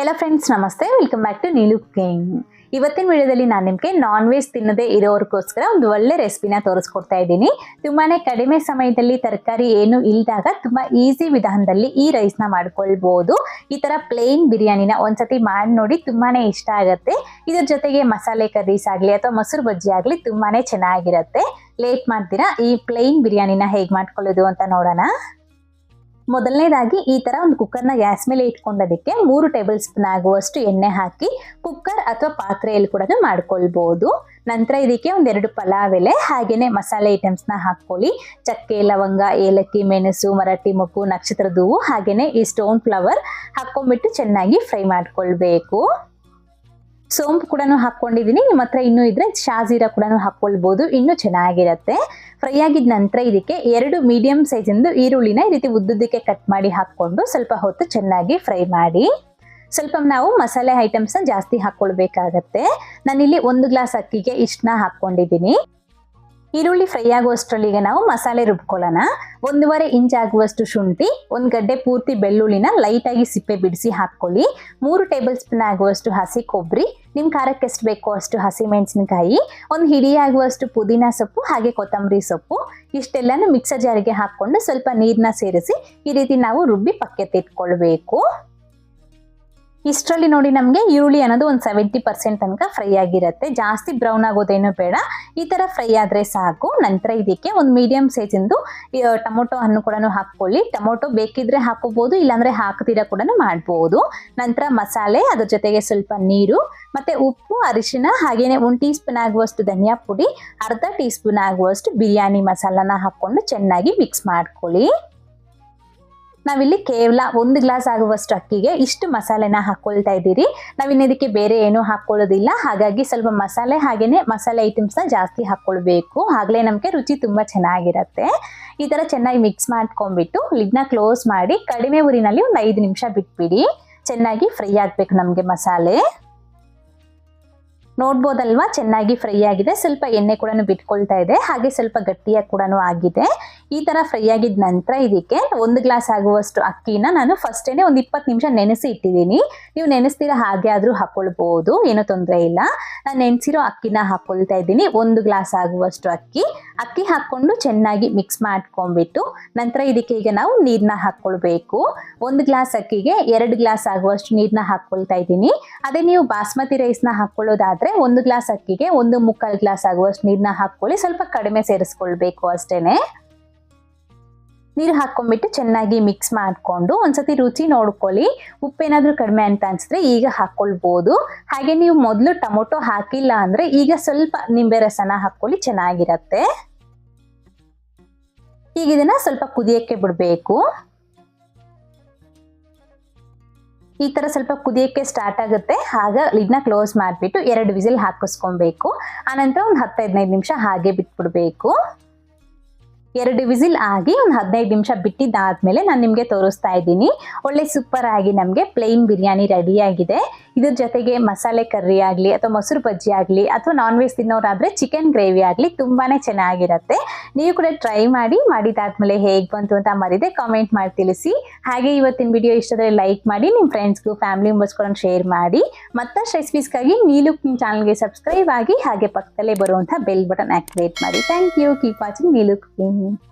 Hello friends ನಮಸ್ತೆ. Welcome back to Neelu cooking ಇವತ್ತಿನ ವಿಡಿಯೋದಲ್ಲಿ ನಾನು ನಿಮಗೆ ನಾನ್ ವೆಜ್ ತಿನ್ನದೇ ಇರೋರ್ಗೋಸ್ಕರ ಒಂದು ಒಳ್ಳೆ ರೆಸಿಪಿನ ತೋರಿಸ್ಕೊಡ್ತಾ ಇದ್ದೀನಿ. ತುಂಬಾ ಕಡಿಮೆ ಸಮಯದಲ್ಲಿ ತರಕಾರಿ ಏನು ಇಲ್ದಾಗ ತುಂಬಾ ಈಸಿ ವಿಧಾನದಲ್ಲಿ ಈ ರೈಸ್ನ ಮಾಡ್ಕೊಳ್ಬೋದು. ಈ ತರ ಪ್ಲೇನ್ ಬಿರಿಯಾನಿನ ಒಂದ್ಸತಿ ಮಾಡಿ ನೋಡಿ ತುಂಬಾ ಇಷ್ಟ ಆಗುತ್ತೆ. ಇದ್ರ ಜೊತೆಗೆ ಮಸಾಲೆ ಕರ್ರೀಸ್ ಆಗಲಿ ಅಥವಾ ಮೊಸರು ಬಜ್ಜಿ ಆಗಲಿ ತುಂಬಾ ಚೆನ್ನಾಗಿರುತ್ತೆ. ಲೇಟ್ ಮಾಡ್ತೀರಾ? ಈ ಪ್ಲೇನ್ ಬಿರಿಯಾನಿನ ಹೇಗೆ ಮಾಡ್ಕೊಳ್ಳೋದು ಅಂತ ನೋಡೋಣ. ಮೊದಲನೇದಾಗಿ ಈ ತರ ಒಂದು ಕುಕ್ಕರ್ನ ಗ್ಯಾಸ್ ಮೇಲೆ ಇಟ್ಕೊಂಡೋದಕ್ಕೆ ಮೂರು ಟೇಬಲ್ ಸ್ಪೂನ್ ಆಗುವಷ್ಟು ಎಣ್ಣೆ ಹಾಕಿ ಕುಕ್ಕರ್ ಅಥವಾ ಪಾತ್ರೆಯಲ್ಲಿ ಕೂಡ ಮಾಡ್ಕೊಳ್ಬೋದು. ನಂತರ ಇದಕ್ಕೆ ಒಂದೆರಡು ಪಲಾವ್ ಎಲೆ, ಹಾಗೇನೆ ಮಸಾಲೆ ಐಟಮ್ಸ್ನ ಹಾಕ್ಕೊಳ್ಳಿ. ಚಕ್ಕೆ, ಲವಂಗ, ಏಲಕ್ಕಿ, ಮೆಣಸು, ಮರಾಠಿ ಮೊಗ್ಗು ನಕ್ಷತ್ರದ ಹೂವು ಹಾಗೇನೆ ಈ ಸ್ಟೋನ್ ಫ್ಲವರ್ ಹಾಕೊಂಡ್ಬಿಟ್ಟು ಚೆನ್ನಾಗಿ ಫ್ರೈ ಮಾಡ್ಕೊಳ್ಬೇಕು. ಸೋಂಪು ಕೂಡ ಹಾಕ್ಕೊಂಡಿದ್ದೀನಿ ನಿಮ್ಮ ಹತ್ರ ಇನ್ನೂ ಇದ್ರೆ ಶಾಜೀರಾ ಕೂಡ ಹಾಕ್ಕೊಳ್ಬೋದು. ಇನ್ನೂ ಚೆನ್ನಾಗಿರುತ್ತೆ. ಫ್ರೈ ಆಗಿದ ನಂತರ ಇದಕ್ಕೆ ಎರಡು ಮೀಡಿಯಂ ಸೈಜಿಂದು ಈರುಳ್ಳಿನ ಈ ರೀತಿ ಉದ್ದುದ್ದಕ್ಕೆ ಕಟ್ ಮಾಡಿ ಹಾಕ್ಕೊಂಡು ಸ್ವಲ್ಪ ಹೊತ್ತು ಚೆನ್ನಾಗಿ ಫ್ರೈ ಮಾಡಿ. ಸ್ವಲ್ಪ ನಾವು ಮಸಾಲೆ ಐಟಮ್ಸ್ನ ಜಾಸ್ತಿ ಹಾಕ್ಕೊಳ್ಬೇಕಾಗತ್ತೆ. ನಾನಿಲ್ಲಿ ಒಂದು ಗ್ಲಾಸ್ ಅಕ್ಕಿಗೆ ಇಷ್ಟನ್ನ ಹಾಕ್ಕೊಂಡಿದ್ದೀನಿ. ಈರುಳ್ಳಿ ಫ್ರೈ ಆಗುವಷ್ಟರಲ್ಲಿಗೆ ನಾವು ಮಸಾಲೆ ರುಬ್ಕೊಳ್ಳೋಣ. ಒಂದೂವರೆ ಇಂಚ್ ಆಗುವಷ್ಟು ಶುಂಠಿ, ಒಂದು ಗಡ್ಡೆ ಪೂರ್ತಿ ಬೆಳ್ಳುಳ್ಳಿನ ಲೈಟಾಗಿ ಸಿಪ್ಪೆ ಬಿಡಿಸಿ ಹಾಕ್ಕೊಳ್ಳಿ. ಮೂರು ಟೇಬಲ್ ಸ್ಪೂನ್ ಆಗುವಷ್ಟು ಹಸಿ ಕೊಬ್ಬರಿ ನಿಮ್ಮ ಖಾರಕ್ಕೆ ಎಷ್ಟು ಬೇಕೋ ಅಷ್ಟು ಹಸಿ ಮೆಣಸಿನಕಾಯಿ, ಒಂದು ಹಿಡಿ ಆಗುವಷ್ಟು ಪುದೀನ ಸೊಪ್ಪು, ಹಾಗೆ ಕೊತ್ತಂಬರಿ ಸೊಪ್ಪು, ಇಷ್ಟೆಲ್ಲಾನು ಮಿಕ್ಸರ್ ಜಾರಿಗೆ ಹಾಕ್ಕೊಂಡು ಸ್ವಲ್ಪ ನೀರನ್ನ ಸೇರಿಸಿ ಈ ರೀತಿ ನಾವು ರುಬ್ಬಿ ಪಕ್ಕೆ ತಿಟ್ಕೊಳ್ಬೇಕು ಇಷ್ಟರಲ್ಲಿ ನೋಡಿ ನಮಗೆ ಈರುಳ್ಳಿ ಅನ್ನೋದು ಒಂದು ಸೆವೆಂಟಿ ಪರ್ಸೆಂಟ್ ತನಕ ಫ್ರೈ ಆಗಿರುತ್ತೆ. ಜಾಸ್ತಿ ಬ್ರೌನ್ ಆಗೋದೇನು ಬೇಡ. ಈ ಥರ ಫ್ರೈ ಆದರೆ ಸಾಕು. ನಂತರ ಇದಕ್ಕೆ ಒಂದು ಮೀಡಿಯಂ ಸೈಜಿಂದು ಟೊಮೊಟೊ ಹಣ್ಣು ಕೂಡ ಹಾಕ್ಕೊಳ್ಳಿ. ಟೊಮೊಟೊ ಬೇಕಿದ್ರೆ ಹಾಕೋಬಹುದು ಇಲ್ಲಾಂದ್ರೆ ಹಾಕ್ತೀರಾ ಕೂಡ ಮಾಡ್ಬೋದು. ನಂತರ ಮಸಾಲೆ, ಅದ್ರ ಜೊತೆಗೆ ಸ್ವಲ್ಪ ನೀರು, ಮತ್ತೆ ಉಪ್ಪು, ಅರಿಶಿನ, ಹಾಗೇನೆ ಒಂದು ಟೀ ಸ್ಪೂನ್ ಆಗುವಷ್ಟು ಧನಿಯಾ ಪುಡಿ, ಅರ್ಧ ಟೀ ಸ್ಪೂನ್ ಆಗುವಷ್ಟು ಬಿರಿಯಾನಿ ಮಸಾಲಾನ ಹಾಕ್ಕೊಂಡು ಚೆನ್ನಾಗಿ ಮಿಕ್ಸ್ ಮಾಡ್ಕೊಳ್ಳಿ. ನಾವಿಲ್ಲಿ ಕೇವಲ ಒಂದು ಗ್ಲಾಸ್ ಆಗುವಷ್ಟು ಅಕ್ಕಿಗೆ ಇಷ್ಟು ಮಸಾಲೆನ ಹಾಕ್ಕೊಳ್ತಾ ಇದ್ದೀರಿ. ನಾವಿನ್ನು ಇದಕ್ಕೆ ಬೇರೆ ಏನೂ ಹಾಕ್ಕೊಳ್ಳೋದಿಲ್ಲ ಹಾಗಾಗಿ ಸ್ವಲ್ಪ ಮಸಾಲೆ ಹಾಗೇನೆ ಮಸಾಲೆ ಐಟಮ್ಸ್ನ ಜಾಸ್ತಿ ಹಾಕ್ಕೊಳ್ಬೇಕು ಆಗಲೇ ನಮಗೆ ರುಚಿ ತುಂಬ ಚೆನ್ನಾಗಿರುತ್ತೆ. ಈ ಥರ ಚೆನ್ನಾಗಿ ಮಿಕ್ಸ್ ಮಾಡ್ಕೊಂಡ್ಬಿಟ್ಟು ಲಿಡ್ನ ಕ್ಲೋಸ್ ಮಾಡಿ ಕಡಿಮೆ ಊರಿನಲ್ಲಿ ಒಂದು ಐದು ನಿಮಿಷ ಬಿಟ್ಬಿಡಿ. ಚೆನ್ನಾಗಿ ಫ್ರೈ ಆಗಬೇಕು ನಮಗೆ ಮಸಾಲೆ. ನೋಡ್ಬೋದಲ್ವಾ? ಚೆನ್ನಾಗಿ ಫ್ರೈ ಆಗಿದೆ. ಸ್ವಲ್ಪ ಎಣ್ಣೆ ಕೂಡ ಬಿಟ್ಕೊಳ್ತಾ ಇದೆ. ಹಾಗೆ ಸ್ವಲ್ಪ ಗಟ್ಟಿಯಾಗಿ ಕೂಡ ಆಗಿದೆ. ಈ ಥರ ಫ್ರೈ ಆಗಿದ ನಂತರ ಇದಕ್ಕೆ ಒಂದು ಗ್ಲಾಸ್ ಆಗುವಷ್ಟು ಅಕ್ಕಿನ ನಾನು ಫಸ್ಟೇನೆ ಒಂದು ಇಪ್ಪತ್ತು ನಿಮಿಷ ನೆನೆಸಿ ಇಟ್ಟಿದ್ದೀನಿ. ನೀವು ನೆನೆಸ್ತೀರ ಹಾಗೆ ಆದರೂ ಹಾಕ್ಕೊಳ್ಬೋದು ಏನೂ ತೊಂದರೆ ಇಲ್ಲ. ನಾನು ನೆನೆಸಿರೋ ಅಕ್ಕಿನ ಹಾಕ್ಕೊಳ್ತಾ ಇದ್ದೀನಿ. ಒಂದು ಗ್ಲಾಸ್ ಆಗುವಷ್ಟು ಅಕ್ಕಿ. ಅಕ್ಕಿ ಹಾಕ್ಕೊಂಡು ಚೆನ್ನಾಗಿ ಮಿಕ್ಸ್ ಮಾಡ್ಕೊಂಡ್ಬಿಟ್ಟು ನಂತರ ಇದಕ್ಕೆ ಈಗ ನಾವು ನೀರನ್ನ ಹಾಕ್ಕೊಳ್ಬೇಕು ಒಂದು ಗ್ಲಾಸ್ ಅಕ್ಕಿಗೆ ಎರಡು ಗ್ಲಾಸ್ ಆಗುವಷ್ಟು ನೀರನ್ನ ಹಾಕ್ಕೊಳ್ತಾ ಇದ್ದೀನಿ. ಅದೇ ನೀವು ಬಾಸ್ಮತಿ ರೈಸ್ನ ಹಾಕೊಳ್ಳೋದಾದ್ರೆ ಒಂದು ಗ್ಲಾಸ್ ಅಕ್ಕಿಗೆ ಒಂದು ಮುಕ್ಕಾಲು ಗ್ಲಾಸ್ ಆಗುವಷ್ಟು ನೀರನ್ನ ಹಾಕ್ಕೊಳ್ಳಿ. ಸ್ವಲ್ಪ ಕಡಿಮೆ ಸೇರಿಸ್ಕೊಳ್ಬೇಕು ಅಷ್ಟೇನೆ. ನೀರು ಹಾಕ್ಕೊಂಡ್ಬಿಟ್ಟು ಚೆನ್ನಾಗಿ ಮಿಕ್ಸ್ ಮಾಡಿಕೊಂಡು ಒಂದ್ಸತಿ ರುಚಿ ನೋಡ್ಕೊಳ್ಳಿ. ಉಪ್ಪೇನಾದರೂ ಕಡಿಮೆ ಅಂತ ಅನಿಸಿದ್ರೆ ಈಗ ಹಾಕ್ಕೊಳ್ಬೋದು ಹಾಗೆ ನೀವು ಮೊದಲು ಟೊಮೊಟೊ ಹಾಕಿಲ್ಲ ಅಂದರೆ ಈಗ ಸ್ವಲ್ಪ ನಿಂಬೆ ರಸನ ಹಾಕ್ಕೊಳ್ಳಿ, ಚೆನ್ನಾಗಿರತ್ತೆ. ಈಗ ಇದನ್ನ ಸ್ವಲ್ಪ ಕುದಿಯಕ್ಕೆ ಬಿಡಬೇಕು. ಈ ಥರ ಸ್ವಲ್ಪ ಕುದಿಯೋಕ್ಕೆ ಸ್ಟಾರ್ಟ್ ಆಗುತ್ತೆ. ಆಗ ಇದನ್ನ ಕ್ಲೋಸ್ ಮಾಡಿಬಿಟ್ಟು ಎರಡು ವಿಸಿಲ್ ಹಾಕಿಸ್ಕೊಬೇಕು. ಆನಂತರ ಒಂದು ಹತ್ತು ಹದಿನೈದು ನಿಮಿಷ ಹಾಗೆ ಬಿಟ್ಬಿಡ್ಬೇಕು. ಎರಡು ವಿಸಿಲ್ ಆಗಿ ಒಂದು ಹದಿನೈದು ನಿಮಿಷ ಬಿಟ್ಟಿದ್ದಾದ್ಮೇಲೆ ನಾನು ನಿಮಗೆ ತೋರಿಸ್ತಾ ಇದ್ದೀನಿ. ಒಳ್ಳೆ ಸೂಪರ್ ಆಗಿ ನಮಗೆ ಪ್ಲೇನ್ ಬಿರಿಯಾನಿ ರೆಡಿ ಆಗಿದೆ. ಇದ್ರ ಜೊತೆಗೆ ಮಸಾಲೆ ಕರ್ರಿ ಆಗಲಿ ಅಥವಾ ಮೊಸರು ಬಜ್ಜಿ ಆಗಲಿ ಅಥವಾ ನಾನ್ ವೆಜ್ ತಿನ್ನೋರಾದರೆ ಚಿಕನ್ ಗ್ರೇವಿ ಆಗಲಿ ತುಂಬಾ ಚೆನ್ನಾಗಿರುತ್ತೆ. ನೀವು ಕೂಡ ಟ್ರೈ ಮಾಡಿ ಮಾಡಿದಾದ್ಮೇಲೆ ಹೇಗೆ ಬಂತು ಅಂತ ಮರಿದೆ ಕಾಮೆಂಟ್ ಮಾಡಿ ತಿಳಿಸಿ. ಹಾಗೆ ಇವತ್ತಿನ ವಿಡಿಯೋ ಇಷ್ಟದಲ್ಲಿ ಲೈಕ್ ಮಾಡಿ ನಿಮ್ಮ ಫ್ರೆಂಡ್ಸ್ಗೂ ಫ್ಯಾಮಿಲಿ ಮೆಂಬರ್ಸ್ಗಳನ್ನು ಶೇರ್ ಮಾಡಿ. ಮತ್ತಷ್ಟು ರೆಸಿಪೀಸ್ಗಾಗಿ ನೀಲು ಚಾನಲ್ಗೆ ಸಬ್ಸ್ಕ್ರೈಬ್ ಆಗಿ ಹಾಗೆ ಪಕ್ಕದಲ್ಲೇ ಬರುವಂಥ ಬೆಲ್ ಬಟನ್ ಆಕ್ಟಿವೇಟ್ ಮಾಡಿ. Thank you keep watching Neelu cooking Uhum.